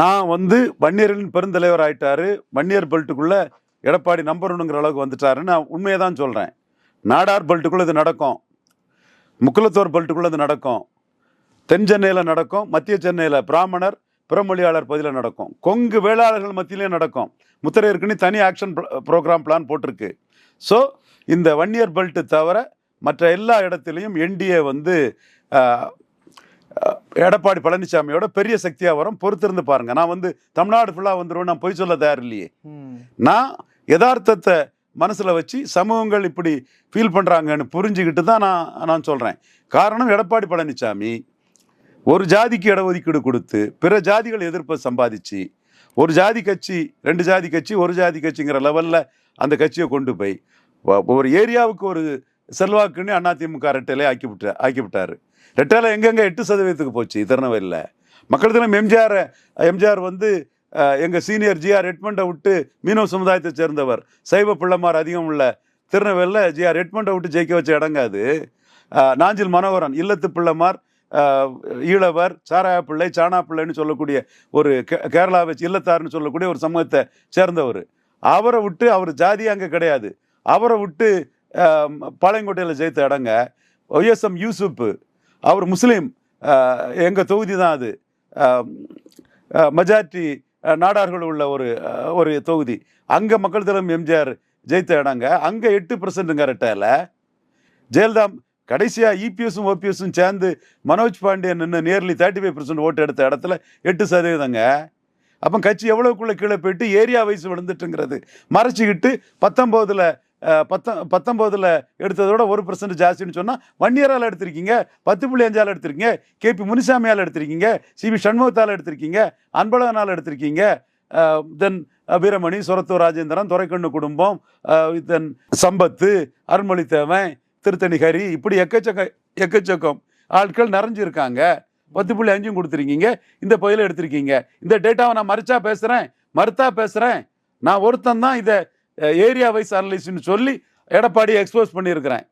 நான் வந்து வன்னியர்களின் பெருந்தலைவர் ஆயிட்டாரு. வன்னியர் பெல்ட்டுக்குள்ள எடப்பாடி நம்பர் ஒன்றுங்கிற அளவுக்கு வந்துட்டாருன்னு நான் உண்மையை தான் சொல்கிறேன் நாடார் பெல்ட்டுக்குள்ள இது நடக்கும். முக்குலத்தோர் பெல்ட்டுக்குள்ள இது நடக்கும். தென் சென்னையில் நடக்கும். மத்திய சென்னையில் பிராமணர் பிறமொழியாளர் பகுதியில் நடக்கும். கொங்கு வேளாளர்கள் மத்தியிலே நடக்கும். முத்திரையருக்குன்னு தனி ஆக்ஷன் ப்ரோக்ராம் பிளான் போட்டிருக்கு. ஸோ இந்த வன்னியர் பெல்ட்டு தவிர மற்ற எல்லா இடத்துலையும் என்டிஏ வந்து எடப்பாடி பழனிசாமியோட பெரிய சக்தியாக வரும். பொறுத்திருந்து பாருங்க. நான் வந்து தமிழ்நாடு ஃபுல்லாக வந்துருவேன் நான் பொய் சொல்ல தயார் இல்லையே. நான் யதார்த்தத்தை மனசில் வச்சு சமூகங்கள் இப்படி ஃபீல் பண்ணுறாங்கன்னு புரிஞ்சுக்கிட்டு தான் நான் நான் சொல்கிறேன் காரணம் எடப்பாடி பழனிசாமி ஒரு ஜாதிக்கு இடஒதுக்கீடு கொடுத்து பிற ஜாதிகள் எதிர்ப்பை சம்பாதிச்சு ஒரு ஜாதி கட்சி ரெண்டு ஜாதி கட்சி ஒரு ஜாதி கட்சிங்கிற லெவலில் அந்த கட்சியை கொண்டு போய் ஒரு ஏரியாவுக்கு ஒரு செல்வாக்குன்னு அதிமுக ரெட்டையிலே ஆக்கி விட்ட ஆக்கி விட்டார் ரெட்டையில எங்கெங்க எட்டு சதவீதத்துக்கு போச்சு? திருநெல்வேலியில். மக்கள் தினம் எம்ஜிஆர் எம்ஜிஆர் வந்து எங்கள் சீனியர் ஜிஆர் ரெட்மண்டை விட்டு மீனவ சமுதாயத்தை சேர்ந்தவர். சைவ பிள்ளைமார் அதிகம் உள்ள திருநெல்வேலியில் ஜிஆர் ரெட்மண்டை விட்டு ஜெயிக்க வச்ச இடங்காது நாஞ்சில் மனோகரன் இல்லத்து பிள்ளைமார் ஈழவர் சாராய பிள்ளை சாணா பிள்ளைன்னு சொல்லக்கூடிய ஒரு கே- கேரளாவை இல்லத்தார்னு சொல்லக்கூடிய ஒரு சமூகத்தை சேர்ந்தவர். அவரை விட்டு அவர் ஜாதி அங்கே கிடையாது. அவரை விட்டு பாளையங்கோட்டையில் ஜெயித்த இடங்க. ஒய்எஸ்எம் யூசுப்பு அவர் முஸ்லீம். எங்கள் தொகுதி தான் அது. மெஜாரிட்டி நாடார்கள் உள்ள ஒரு ஒரு தொகுதி. அங்கே மக்கள் தினம் எம்ஜிஆர் ஜெயித்த இடங்க. அங்கே எட்டு பர்சன்ட்டுங்க ரெட்டையில் ஜெயலலிதா கடைசியாக இபிஎஸும் ஓபிஎஸும் சேர்ந்து மனோஜ் பாண்டியன் நின்று நியர்லி தேர்ட்டி ஃபைவ் பர்சன்ட் ஓட்டு எடுத்த இடத்துல எட்டு சதவீதங்க. அப்போ கட்சி எவ்வளோக்குள்ளே கீழே போயிட்டு ஏரியா வைஸ் விழுந்துட்டுங்கிறது. மறைச்சிக்கிட்டு பத்தொம்போதில் பத்த பத்தொம்போதில் எடுத்ததோட ஒரு பர்சன்ட் ஜாஸ்தின்னு சொன்னால் வன்னியரால் எடுத்திருக்கீங்க பத்து புள்ளி அஞ்சால் எடுத்திருக்கீங்க கேபி முனிசாமியால் எடுத்திருக்கீங்க சிபி சண்முகத்தால் எடுத்திருக்கீங்க அன்பழகனால் எடுத்திருக்கீங்க தென் வீரமணி சுரத்தூர் ராஜேந்திரன் துரைக்கண்ணு குடும்பம் தென் சம்பத்து அருள்மொழித்தேவன் திருத்தணி ஹரி இப்படி எக்கச்சக்க எக்கச்சக்கம் ஆட்கள் நிறைஞ்சிருக்காங்க. பத்து புள்ளி அஞ்சும் கொடுத்துருக்கீங்க இந்த பகுதியில் எடுத்திருக்கீங்க. இந்த டேட்டாவை நான் மறைச்சா பேசுகிறேன் மறுத்தா பேசுகிறேன் நான் ஒருத்தன் தான் இதை ஏரியா வைஸ் அனலிஸ்ட்னு சொல்லி எடப்பாடியை எக்ஸ்போஸ் பண்ணியிருக்கிறேன்.